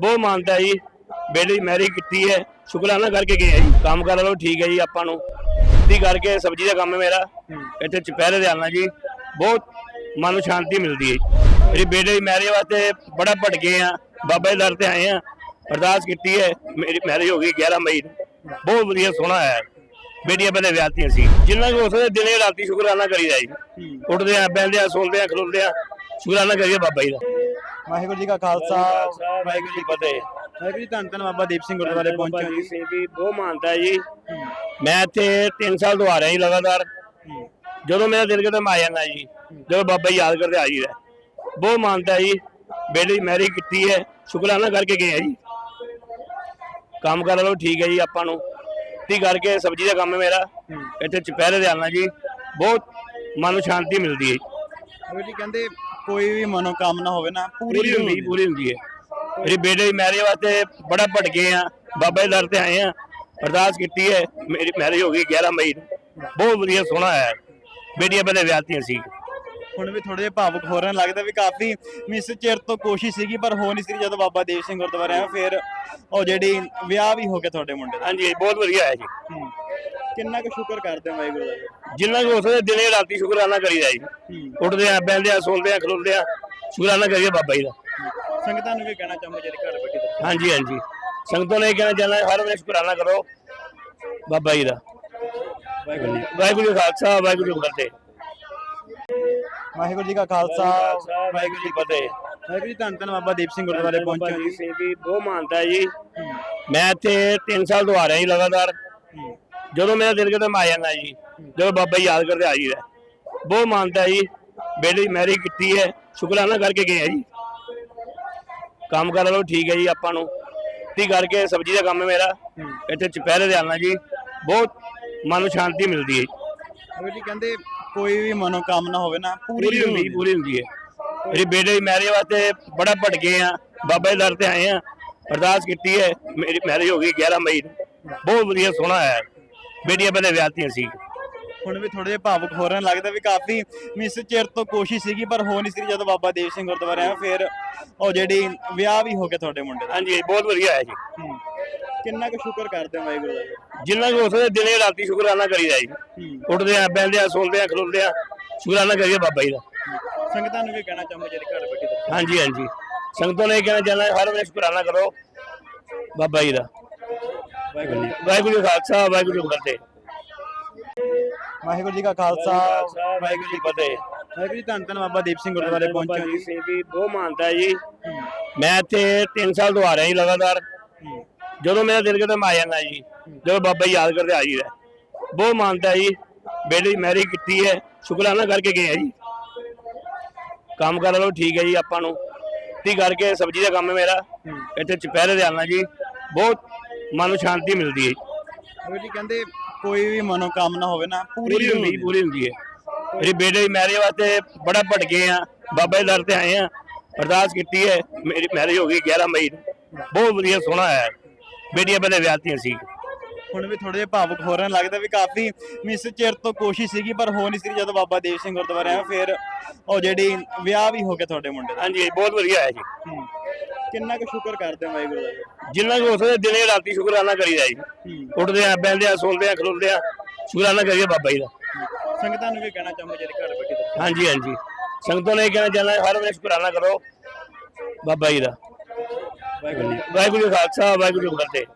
ਬਹੁਤ ਮਾਨਤਾ ਜੀ। ਬੇਟੀ ਦੀ ਮੈਰਿਜ ਕੀਤੀ ਹੈ। ਸ਼ੁਕਰਾਨਾ ਕਰਕੇ ਗਏ ਆ ਜੀ। ਕੰਮ ਕਰ ਲਓ ਠੀਕ ਹੈ ਜੀ ਆਪਾਂ ਨੂੰ। ਦੀ ਕਰਕੇ ਸਬਜ਼ੀ ਦਾ ਕੰਮ ਹੈ ਮੇਰਾ। ਇੱਥੇ ਚੁਪਹਿਰੇ ਦੇ ਆਉਣਾ ਜੀ। ਬਹੁਤ ਮਨ ਨੂੰ ਸ਼ਾਂਤੀ ਮਿਲਦੀ ਹੈ ਜੀ। ਮੇਰੀ ਬੇਟੇ ਦੀ ਮੈਰਿਜ ਵਾਸਤੇ ਬੜਾ ਭਟਕੇ ਆ ਬਾਬਾ ਦੇ ਦਰ ਤੇ ਆਏ ਆ ਅਰਦਾਸ ਕੀਤੀ ਹੈ। ਮੇਰੀ ਮੈਰਿਜ ਹੋ ਗਈ 11 ਮਈ ਨੂੰ। ਬਹੁਤ ਵਧੀਆ ਸੋਹਣਾ ਹੈ। ਬੇਟੀਆਂ ਪਹਿਲੇ ਵਿਆਹਤੀਆਂ ਸੀ। ਜਿੰਨਾ ਕੋ ਉਸੇ ਦਿਨੇ ਰਾਤੀ ਸ਼ੁਕਰਾਨਾ ਕਰੀਦਾ ਜੀ। ਉੱਠਦੇ ਆ ਬਹਿੰਦੇ ਆ ਸੌਂਦੇ ਆ ਖਲੋਂਦੇ ਆ ਸ਼ੁਕਰਾਨਾ ਕਰੀਏ ਬਾਬਾ ਜੀ ਦਾ। ਵਾਹਿਗੁਰੂ ਜੀ ਕਾ ਖਾਲਸਾ ਵਾਹਿਗੁਰੂ ਜੀ ਫਤਿਹ। ਵਾਹਿਗੁਰੂ ਜੀ ਧੰਨ ਧੰਨ ਬਾਬਾ ਦੀਪ ਸਿੰਘ ਗੁਰਦੁਆਰੇ ਪਹੁੰਚੇ ਹੋ ਜੀ। ਦੀ ਬਹੁਤ ਮਾਨਤਾ ਜੀ। ਮੈਂ ਇੱਥੇ 3 ਸਾਲ ਤੋਂ ਆ ਰਿਹਾ ਜੀ ਲਗਾਤਾਰ। ਜਦੋਂ ਮੇਰਾ ਦਿਲ ਕਰਦਾ ਮੈਂ ਆ ਜਾਂਦਾ ਜੀ। ਜਦੋਂ ਬਾਬਾ ਯਾਦ ਕਰਦੇ ਆ ਜੀਦਾ ਬਹੁਤ ਮਾਨਤਾ ਜੀ। ਬੇਟੀ ਦੀ ਮੈਰਿਜ ਕੀਤੀ ਹੈ। ਸ਼ੁਕਰਾਨਾ ਕਰਕੇ ਗਏ ਆ ਜੀ। ਕੰਮ ਕਰ ਲਓ ਠੀਕ ਹੈ ਜੀ ਆਪਾਂ ਨੂੰ। ਤੀ ਕਰਕੇ ਸਬਜ਼ੀ ਦਾ ਕੰਮ ਹੈ ਮੇਰਾ। ਇੱਥੇ ਚੁਪਹਿਰੇ ਦੇ ਆਉਣਾ ਜੀ। ਬਹੁਤ ਮਨ ਨੂੰ ਸ਼ਾਂਤੀ ਮਿਲਦੀ ਹੈ ਜੀ ਕਹਿੰਦੇ ਕੋਈ ਵੀ ਮਨੋਕਾਮਨਾ ਹੋਵੇ ਨਾ ਪੂਰੀ ਹੁੰਦੀ ਪੂਰੀ ਹੁੰਦੀ ਹੈ। ਮੇਰੀ ਬੇਟੇ ਦੀ ਮੈਰਿਜ ਵਾਸਤੇ ਬੜਾ ਭਟਕੇ ਆ ਬਾਬਾ ਦੇ ਦਰ ਤੇ ਆਏ ਆ ਅਰਦਾਸ ਕੀਤੀ ਹੈ ਮੇਰੀ ਮੈਰਿਜ ਹੋ ਗਈ 11 ਮਈ ਨੂੰ। ਬਹੁਤ ਵਧੀਆ ਸੋਹਣਾ ਹੈ। ਬੇਟੀਆਂ ਪਹਿਲੇ ਵਿਆਹਤੀਆਂ ਸੀ। ਹੁਣ ਵੀ ਥੋੜੇ ਜਿਹਾ ਭਾਵੁਕ ਹੋ ਰਹੇ ਲੱਗਦਾ ਵੀ ਕਾਫੀ ਮਿਸ ਚਿਰ ਤੋਂ ਕੋਸ਼ਿਸ਼ ਸੀਗੀ ਪਰ ਹੋ ਨਹੀਂ ਸੀ ਜਦੋਂ ਬਾਬਾ ਦੀਪ ਸਿੰਘ ਗੁਰਦੁਆਰੇ ਆਏ ਫਿਰ ਉਹ ਜਿਹੜੀ ਵਿਆਹ ਵੀ ਹੋ ਗਿਆ ਤੁਹਾਡੇ ਮੁੰਡੇ ਦਾ। ਹਾਂਜੀ ਬਹੁਤ ਵਧੀਆ ਹੈ ਜੀ। ਕਿੰਨਾ ਕੁ ਸ਼ੁਕਰ ਕਰਦੇ ਹੋ ਵਾਹਿਗੁਰੂ ਦਾ? ਜਿੰਨਾ ਕੋ ਉਸੇ ਦਿਨੇ ਰਾਤੀ ਸ਼ੁਕਰਾਨਾ ਕਰੀਦਾ ਜੀ। ਹੂੰ। ਉੱਠਦੇ ਆ ਬਹਿੰਦੇ ਆ ਸੌਂਦੇ ਆ ਖਲੋਂਦੇ ਆ। ਸ਼ੁਕਰਾਨਾ ਕਰੀਏ ਬਾਬਾ ਜੀ ਦਾ। ਸੰਗਤਾਂ ਨੂੰ ਕੀ ਕਹਿਣਾ ਚਾਹੁੰਦੇ ਜਿਹੜੇ ਘਰ ਬੈਠੇ ਨੇ? ਹਾਂਜੀ ਹਾਂਜੀ। ਸੰਗਤੋਂ ਨੇ ਇਹ ਕਹਿਣਾ ਚਾਹੁੰਦਾ ਹਰ ਵੇਲੇ ਸ਼ੁਕਰਾਨਾ ਕਰੋ ਬਾਬਾ ਜੀ ਦਾ। ਵਾਹਿਗੁਰੂ ਜੀ ਵਾਹਿਗੁਰੂ ਜੀ ਕਾ ਖਾਲਸਾ ਵਾਹਿਗੁਰੂ ਜੀ ਕੀ ਫਤਿਹ ਵਾਹਿਗੁਰੂ ਜੀ ਕਾ ਖਾਲਸਾ ਵਾਹਿਗੁਰੂ ਜੀ ਕੀ ਫਤਿਹ। ਵਾਹਿਗੁਰੂ ਜੀ ਧੰਨ ਧੰਨ ਬਾਬਾ ਦੀਪ ਸਿੰਘ ਗੁਰਦੁਆਰੇ ਪਹੁੰਚੇ ਹੋ ਜੀ। ਸਿੰਘ ਦੀ ਬਹੁਤ ਮਾਨਤਾ ਜੀ। ਮੈਂ ਇੱਥੇ 3 ਸਾਲ ਤੋਂ ਆ ਰਿਹਾ ਜੀ ਲਗਾਤਾਰ। ਜਦੋਂ ਮੇਰਾ ਦਿਲ ਕਰਦਾ ਮੈਂ ਆ ਜਾਂਦਾ ਜੀ। ਜਦੋਂ ਬਾਬਾ ਜੀ ਯਾਦ ਕਰਦੇ ਆ ਜੀਦਾ ਬਹੁਤ ਮਾਨਤਾ ਜੀ। ਬੇਟੀ ਦੀ ਮੈਰਿਜ ਕੀਤੀ ਹੈ। ਸ਼ੁਕਰਾਨਾ ਕਰਕੇ ਗਏ ਆ ਜੀ। ਕੰਮ ਕਰ ਲਓ ਠੀਕ ਹੈ ਜੀ ਆਪਾਂ ਨੂੰ। ਤੀ ਕਰਕੇ ਸਬਜ਼ੀ ਦਾ ਕੰਮ ਹੈ ਮੇਰਾ। ਇੱਥੇ ਚੁਪਹਿਰੇ ਦੇ ਆਉਣਾ ਜੀ। ਬਹੁਤ ਮਨ ਨੂੰ ਸ਼ਾਂਤੀ ਮਿਲਦੀ ਹੈ ਜੀ। ਜੀ ਕਹਿੰਦੇ ਕੋਈ ਵੀ ਮਨੋਕਾਮਨਾ ਹੋਵੇ ਨਾ ਪੂਰੀ ਹੁੰਦੀ ਪੂਰੀ ਹੁੰਦੀ ਹੈ। ਮੇਰੀ ਬੇਟੇ ਦੀ ਮੈਰਿਜ ਵਾਸਤੇ ਬੜਾ ਭਟਕੇ ਆ। ਬਾਬਾ ਦੇ ਦਰ ਤੇ ਆਏ ਆ। ਅਰਦਾਸ ਕੀਤੀ ਹੈ। ਮੇਰੀ ਮੈਰਿਜ ਹੋ ਗਈ 11 ਮਈ ਨੂੰ। ਬਹੁਤ ਵਧੀਆ ਸੋਹਣਾ ਹੈ ਬੇਟੀਆਂ ਪਹਿਲੇ ਵਿਆਹਤੀਆਂ ਸੀ। ਹੁਣ ਵੀ ਥੋੜੇ ਜਿਹਾ ਭਾਵੁਕ ਹੋ ਰਹੇ ਲੱਗਦਾ ਵੀ ਕਾਫੀ ਮਿਸ ਚਿਰ ਤੋਂ ਕੋਸ਼ਿਸ਼ ਸੀਗੀ ਪਰ ਹੋ ਨਹੀਂ ਸੀ ਜਦੋਂ ਬਾਬਾ ਦੀਪ ਸਿੰਘ ਗੁਰਦੁਆਰੇ ਆਏ ਫਿਰ ਉਹ ਜਿਹੜੀ ਵਿਆਹ ਵੀ ਹੋ ਗਿਆ ਤੁਹਾਡੇ ਮੁੰਡੇ ਦਾ ਹਾਂਜੀ ਬਹੁਤ ਵਧੀਆ ਹੈ ਜੀ। ਕਿੰਨਾ ਕੁ ਸ਼ੁਕਰ ਕਰਦੇ ਹੋ ਵਾਹਿਗੁਰੂ ਦਾ? ਜਿੰਨਾ ਕੋ ਉਸੇ ਦਿਨੇ ਰਾਤੀ ਸ਼ੁਕਰਾਨਾ ਕਰੀਦਾ ਜੀ। ਉੱਠਦੇ ਆ ਬਹਿੰਦੇ ਆ ਸੌਂਦੇ ਆ ਖਲੋਂਦੇ ਆ ਸ਼ੁਕਰਾਨਾ ਕਰੀਏ ਬਾਬਾ ਜੀ ਦਾ ਸੰਗਤਾਂ ਨੂੰ ਕੀ ਕਹਿਣਾ ਚਾਹੁੰਦੇ ਜਿਹੜੇ ਘਰ ਬੈਠੇ? ਹਾਂਜੀ ਹਾਂਜੀ ਸੰਗਤੋਂ ਨੇ ਇਹ ਕਹਿਣਾ ਚਾਹੁੰਦਾ ਹਰ ਵੇਲੇ ਸ਼ੁਕਰਾਨਾ ਕਰੋ ਬਾਬਾ ਜੀ ਦਾ ਵਾਹਿਗੁਰੂ ਖਾਲਸਾ ਵਾਹਿਗੁਰੂ ਫਤਿਹ ਵਾਹਿਗੁਰੂ ਜੀ ਕਾ ਖਾਲਸਾ ਵਾਹਿਗੁਰੂ ਜੀ ਕੀ ਫਤਿਹ। ਵਾਹਿਗੁਰੂ ਜੀ ਧੰਨ ਧੰਨ ਬਾਬਾ ਦੀਪ ਸਿੰਘ ਗੁਰਦੁਆਰੇ ਪਹੁੰਚੇ ਜੀ ਸਿੰਘ ਦੀ ਬਹੁਤ ਮਾਨਤਾ ਜੀ। ਮੈਂ ਇੱਥੇ 3 ਸਾਲ ਤੋਂ ਆ ਰਿਹਾ ਜੀ ਲਗਾਤਾਰ। ਜਦੋਂ ਮੇਰਾ ਦਿਲ ਕਰਦਾ ਮੈਂ ਆ ਜਾਂਦਾ ਜੀ। ਜਦੋਂ ਬਾਬਾ ਜੀ ਯਾਦ ਕਰਦੇ ਆ ਜੀਦਾ ਬਹੁਤ ਮਾਨਤਾ ਜੀ। ਬੇਟੀ ਦੀ ਮੈਰਿਜ ਕੀਤੀ ਹੈ। ਸ਼ੁਕਰਾਨਾ ਕਰਕੇ ਗਏ ਆ ਜੀ। ਕੰਮ ਕਰ ਲਓ ਠੀਕ ਹੈ ਜੀ ਆਪਾਂ ਨੂੰ। ਤੀ ਕਰਕੇ ਸਬਜ਼ੀ ਦਾ ਕੰਮ ਹੈ ਮੇਰਾ। ਇੱਥੇ ਚੁਪਹਿਰੇ ਦੇ ਆਉਣਾ ਜੀ। ਬਹੁਤ ਮਨ ਨੂੰ ਸ਼ਾਂਤੀ ਮਿਲਦੀ ਹੈ ਜੀ। ਜੀ ਕਹਿੰਦੇ ਕੋਈ ਵੀ ਮਨੋਕਾਮਨਾ ਹੋਵੇ ਨਾ ਪੂਰੀ ਹੁੰਦੀ ਪੂਰੀ ਹੁੰਦੀ ਹੈ। ਮੇਰੀ ਬੇਟੇ ਦੀ ਮੈਰਿਜ ਵਾਸਤੇ ਬੜਾ ਭਟਕੇ ਆ ਬਾਬਾ ਦੇ ਦਰ ਤੇ ਆਏ ਆ ਅਰਦਾਸ ਕੀਤੀ ਹੈ ਮੇਰੀ ਮੈਰਿਜ ਹੋ ਗਈ 11 ਮਈ ਨੂੰ। ਬਹੁਤ ਵਧੀਆ ਸੋਹਣਾ ਹੈ ਬੇਟੀਆਂ ਪਹਿਲੇ ਵਿਆਹਤੀਆਂ ਸੀ। ਹੁਣ ਵੀ ਥੋੜੇ ਜਿਹਾ ਭਾਵੁਕ ਹੋ ਰਹੇ ਲੱਗਦਾ ਵੀ ਕਾਫੀ ਮਿਸ ਚਿਰ ਤੋਂ ਕੋਸ਼ਿਸ਼ ਸੀਗੀ ਪਰ ਹੋ ਨਹੀਂ ਸੀ ਜਦੋਂ ਬਾਬਾ ਦੀਪ ਸਿੰਘ ਗੁਰਦੁਆਰੇ ਆਏ ਫਿਰ ਉਹ ਜਿਹੜੀ ਵਿਆਹ ਵੀ ਹੋ ਗਿਆ ਤੁਹਾਡੇ ਮੁੰਡੇ ਦਾ। ਹਾਂਜੀ ਬਹੁਤ ਵਧੀਆ ਹੈ ਜੀ। ਕਿੰਨਾ ਕੁ ਸ਼ੁਕਰ ਕਰਦੇ ਹੋ ਵਾਹਿਗੁਰੂ ਦਾ? ਜਿੰਨਾ ਕੋ ਉਸੇ ਦਿਨੇ ਰਾਤੀ ਸ਼ੁਕਰਾਨਾ ਕਰੀਦਾ ਜੀ। ਹੂੰ। ਉੱਠਦੇ ਆ ਬਹਿੰਦੇ ਆ ਸੌਂਦੇ ਆ ਖਲੋਂਦੇ ਆ ਸ਼ੁਕਰਾਨਾ ਕਰੀਏ ਬਾਬਾ ਜੀ ਦਾ। ਸੰਗਤਾਂ ਨੂੰ ਕੀ ਕਹਿਣਾ ਚਾਹੁੰਦੇ ਜਿਹੜੇ ਘਰ ਬੈਠੇ? ਹਾਂਜੀ ਹਾਂਜੀ। ਸੰਗਤੋਂ ਨੇ ਇਹ ਕਹਿਣਾ ਚਾਹੁੰਦਾ ਹਰ ਵੇਲੇ ਸ਼ੁਕਰਾਨਾ ਕਰੋ ਬਾਬਾ ਜੀ ਦਾ। ਵਾਹਿਗੁਰੂ ਜੀ ਵਾਹਿਗੁਰੂ ਜੀ ਕਾ ਖਾਲਸਾ ਵਾਹਿਗੁਰੂ ਜੀ ਕੀ ਫਤਿਹ।